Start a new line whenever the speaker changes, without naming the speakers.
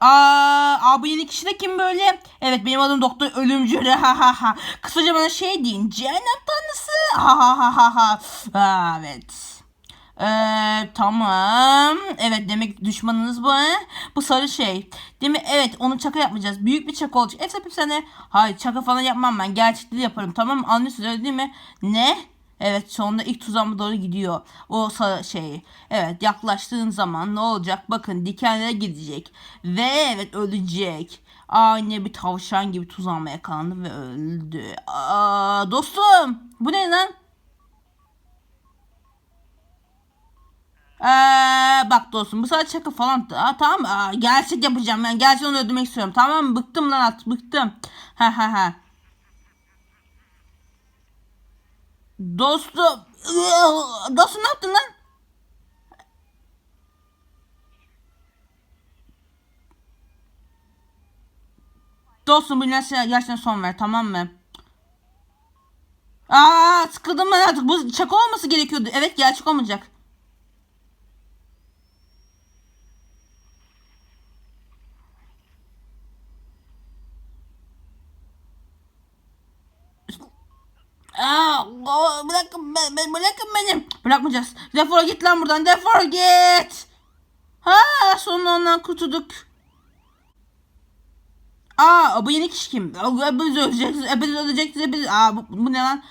Aa, bu yeni kişi de kim böyle? Evet benim adım Doktor Ölümcül. Ha ha ha. Kısaca bana şey deyin. Cehennem tanrısı. Ha ha ha ha ha. Evet. Ee, tamam. Evet demek düşmanınız bu he? Bu sarı şey. Değil mi? Evet onu çaka yapmayacağız. Büyük bir çaka olacak. Hepsi sana. Hayır çaka falan yapmam ben. Gerçekleri yaparım. Tamam mı? Anlıyorsunuz öyle değil mi? Ne? Evet sonunda ilk tuzağıma doğru gidiyor. O sarı şey. Evet yaklaştığın zaman ne olacak? Bakın dikenlere gidecek. Ve evet ölecek. Aynı bir tavşan gibi tuzağıma yakalandı ve öldü. Aa, dostum bu ne lan? Ee, bak dostum bu sadece şaka falan. Aa, tamam? Aa, gerçek yapacağım ben. Gerçekten onu öldürmek istiyorum. Tamam mı? Bıktım lan at. Bıktım. Ha ha ha. Dostum. Dostum ne yaptın lan? Dostum bu ilaçlara gerçekten son ver tamam mı? Aa sıkıldım ben artık. Bu şaka olması gerekiyordu. Evet gerçek olmayacak. Aa, o- bırakın, be- be- bırakın beni. Bırakmayacağız. Defol git lan buradan. Defol git. Ha sonunda ondan kurtulduk. Aa bu yeni kişi kim? Hepiniz öleceksiniz. Hepiniz öleceksiniz. Hepiniz... Aa bu, bu ne lan?